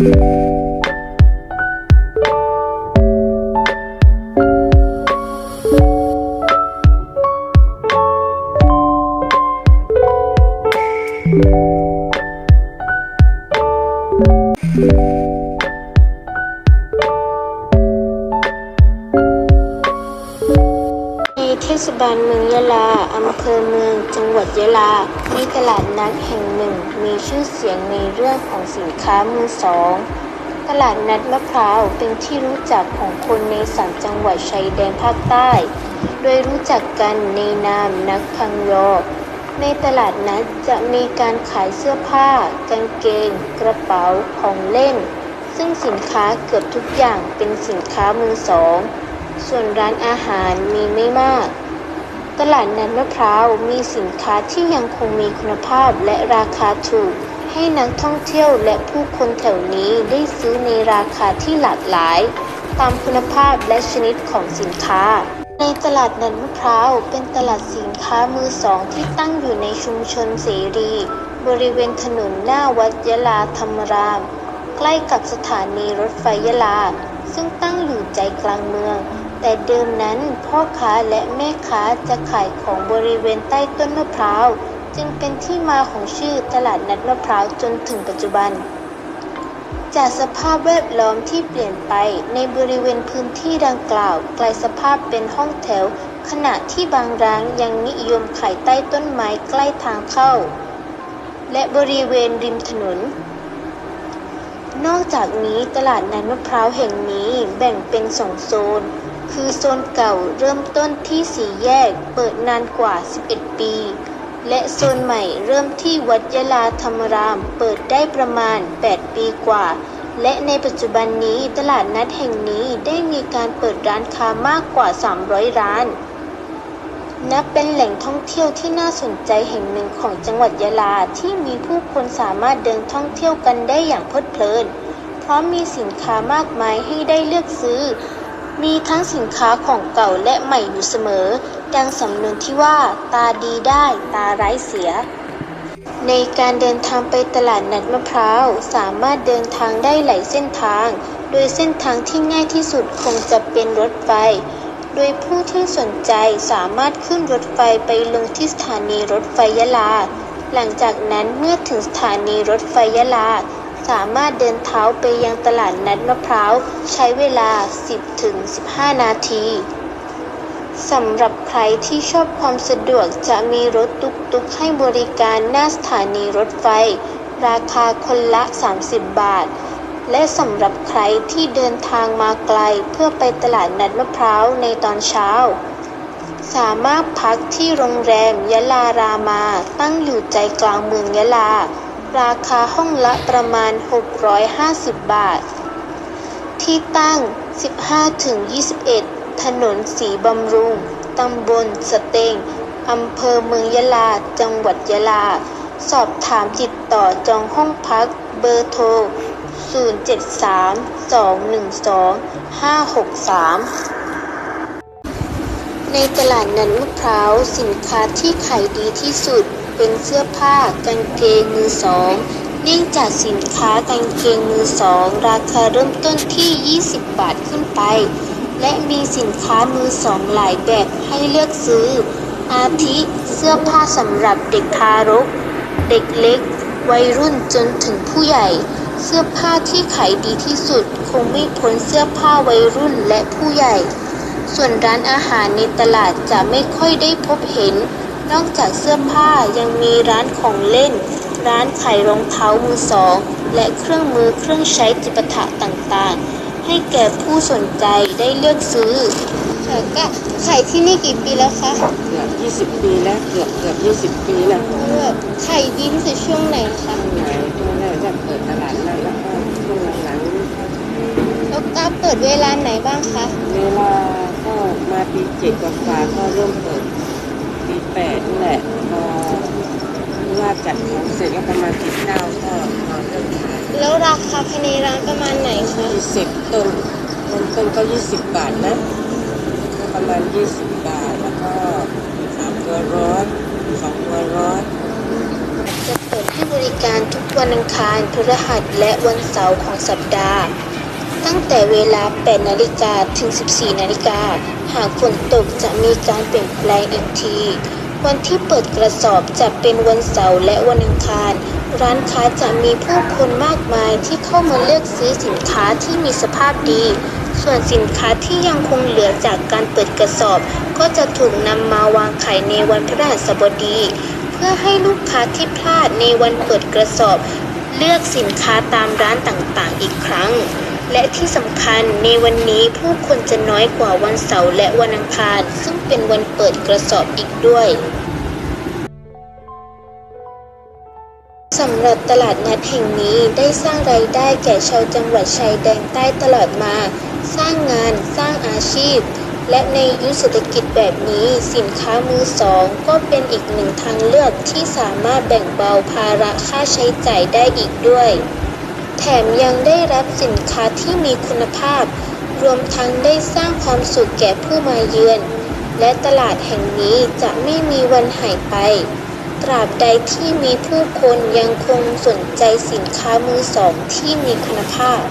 ในเทศบาลเมืองยะลา อำเภอเมือง จังหวัดยะลา มีตลาดนัดแห่งหนึ่ง มีชื่อเสียงในเรื่องของสินค้ามือสอง ตลาดนัดมะพร้าวเป็นที่รู้จักของคนในสามจังหวัดชายแดนภาคใต้ โดยรู้จักกันในนามนักพังยอในตลาดนัดจะมีการขายเสื้อผ้ากางเกง กระเป๋าของเล่น ซึ่งสินค้าเกือบทุกอย่างเป็นสินค้ามือสอง ส่วนร้านอาหารมีไม่มาก ตลาดนัดมะพร้าวมีสินค้าที่ยังคงมีคุณภาพและราคาถูก ให้นักท่องเที่ยวและผู้คนแถวนี้ได้ซื้อในราคาที่หลากหลาย ตามคุณภาพและชนิดของสินค้า ในตลาดนัดมะพร้าวเป็นตลาดสินค้ามือสองที่ตั้งอยู่ในชุมชนเสรี บริเวณถนนหน้าวัดยะลาธรรมราม ใกล้กับสถานีรถไฟยะลา ซึ่งตั้งอยู่ใจกลางเมือง แต่เดิมนั้นพ่อค้าและแม่ค้าจะขายของบริเวณใต้ต้นมะพร้าว จึงเป็นที่มาของชื่อตลาดนัดมะพร้าวจนถึงปัจจุบัน จากสภาพแวดล้อมที่เปลี่ยนไปในบริเวณพื้นที่ดังกล่าว กลายสภาพเป็นห้องแถว ขณะที่บางร้านยังนิยมขายใต้ต้นไม้ใกล้ทางเข้า และบริเวณริมถนนนอกจากนี้ตลาดนัดมะพร้าวแห่งนี้แบ่งเป็นสองโซน คือโซนเก่าเริ่มต้นที่สี่แยกเปิดนานกว่า 11 ปี และโซนใหม่เริ่มที่วัดยะลาธรรมราม เปิดได้ประมาณ 8 ปีกว่า และในปัจจุบันนี้ตลาดนัดแห่งนี้ได้มีการเปิดร้านค้ามากกว่า 300 ร้าน นับเป็นแหล่งท่องเที่ยวที่น่าสนใจแห่งหนึ่งของจังหวัดยะลาที่มีผู้คนสามารถเดินท่องเที่ยวกันได้อย่างเพลิดเพลิน เพราะมีสินค้ามากมายให้ได้เลือกซื้อ มีทั้งสินค้าของเก่าและใหม่อยู่เสมอ ดังสำนวนที่ว่า ตาดีได้ตาร้ายเสีย ในการเดินทางไปตลาดนัดมะพร้าว สามารถเดินทางได้หลายเส้นทาง โดยเส้นทางที่ง่ายที่สุดคงจะเป็นรถไฟ โดยผู้ที่สนใจสามารถขึ้นรถไฟไปลงที่สถานีรถไฟยะลา หลังจากนั้นเมื่อถึงสถานีรถไฟยะลา สามารถเดินเท้าไปยังตลาดนัดมะพร้าว ใช้เวลา 10-15นาทีสำหรับใครที่ชอบความสะดวกจะมีรถตุกๆให้บริการหน้าสถานีรถไฟ ราคาคนละ 30 บาท และสำหรับใครที่เดินทางมาไกลเพื่อไปตลาดนัดมะพร้าวในตอนเช้า สามารถพักที่โรงแรมยะลารามา ตั้งอยู่ใจกลางเมืองยะลา ราคาห้องละประมาณ 650 บาท ที่ตั้ง 15-21 ถนนสีบำรุง ตำบลสเตงอำเภอเมืองยะลา จังหวัดยะลา สอบถามติดต่อจองห้องพักเบอร์โทร 073-212-563ในตลาดนัดมะพร้าวสินค้าที่ขายดีที่สุด เป็นเสื้อผ้ากางเกงมือสองเนื่องจากสินค้ากางเกงมือสองราคาเริ่มต้นที่ 20 บาทขึ้นไป และมีสินค้ามือสองหลายแบบให้เลือกซื้อ อาทิเสื้อผ้าสำหรับเด็กทารก เด็กเล็ก วัยรุ่นจนถึงผู้ใหญ่ เสื้อผ้าที่ขายดีที่สุดคงไม่พ้นเสื้อผ้าวัยรุ่นและผู้ใหญ่ ส่วนร้านอาหารในตลาดจะไม่ค่อยได้พบเห็น นอกจากเสื้อผ้ายังมีร้านของเล่น ร้านขายรองเท้ามือสอง และเครื่องมือเครื่องใช้จิปาถะต่างๆ ให้แก่ผู้สนใจได้เลือกซื้อค่ะก็ขายที่นี่กี่ปีแล้วคะเกือบยี่สิบปีแล้วเกือบเกือบยี่สิบปีแล้วเลือกขายดีที่สุดช่วงไหนคะช่วงไหนช่วงแรกจะเปิดตลาดแล้วแล้วก็ช่วงหลังแล้วก็เปิดเวลาไหนบ้างคะๆเวลาก็มาปีเจ็ดกว่าๆก็เริ่มเปิดปี แปดนี่แหละพอว่าจัดของเสร็จก็ประมาณปีเก้าก็มาเริ่มขายแล้วราคาภายในร้านประมาณไหนคะยี่สิบต้นต้นต้นก็ยี่สิบบาทนะก็ประมาณยี่สิบบาทแล้วก็สามตัวร้อยสองตัวร้อยรจะเปิดให้บริการทุกวันอังคารพฤหัสและวันเสาร์ของสัปดาห์ ตั้งแต่เวลา 8 นาฬิกาถึง 14 นาฬิกา หากฝนตกจะมีการเปลี่ยนแปลงอีกที วันที่เปิดกระสอบจะเป็นวันเสาร์และวันอังคาร ร้านค้าจะมีผู้คนมากมายที่เข้ามาเลือกซื้อสินค้าที่มีสภาพดี ส่วนสินค้าที่ยังคงเหลือจากการเปิดกระสอบ ก็จะถูกนำมาวางขายในวันพฤหัสบดี เพื่อให้ลูกค้าที่พลาดในวันเปิดกระสอบ เลือกสินค้าตามร้านต่างๆ อีกครั้ง และที่สำคัญในวันนี้ผู้คนจะน้อยกว่าวันเสาร์และวันอังคาร ซึ่งเป็นวันเปิดกระสอบอีกด้วยสำหรับตลาดนัดแห่งนี้ได้สร้างรายได้แก่ชาวจังหวัดชายแดนใต้ตลอดมา สร้างงานสร้างอาชีพ และในยุคเศรษฐกิจแบบนี้ สินค้ามือสองก็เป็นอีกหนึ่งทางเลือกที่สามารถแบ่งเบาภาระค่าใช้จ่ายได้อีกด้วย แถมยังได้รับสินค้าที่มีคุณภาพ รวมทั้งได้สร้างความสุขแก่ผู้มาเยือน และตลาดแห่งนี้จะไม่มีวันหายไป ตราบใดที่มีผู้คนยังคงสนใจสินค้ามือสองที่มีคุณภาพ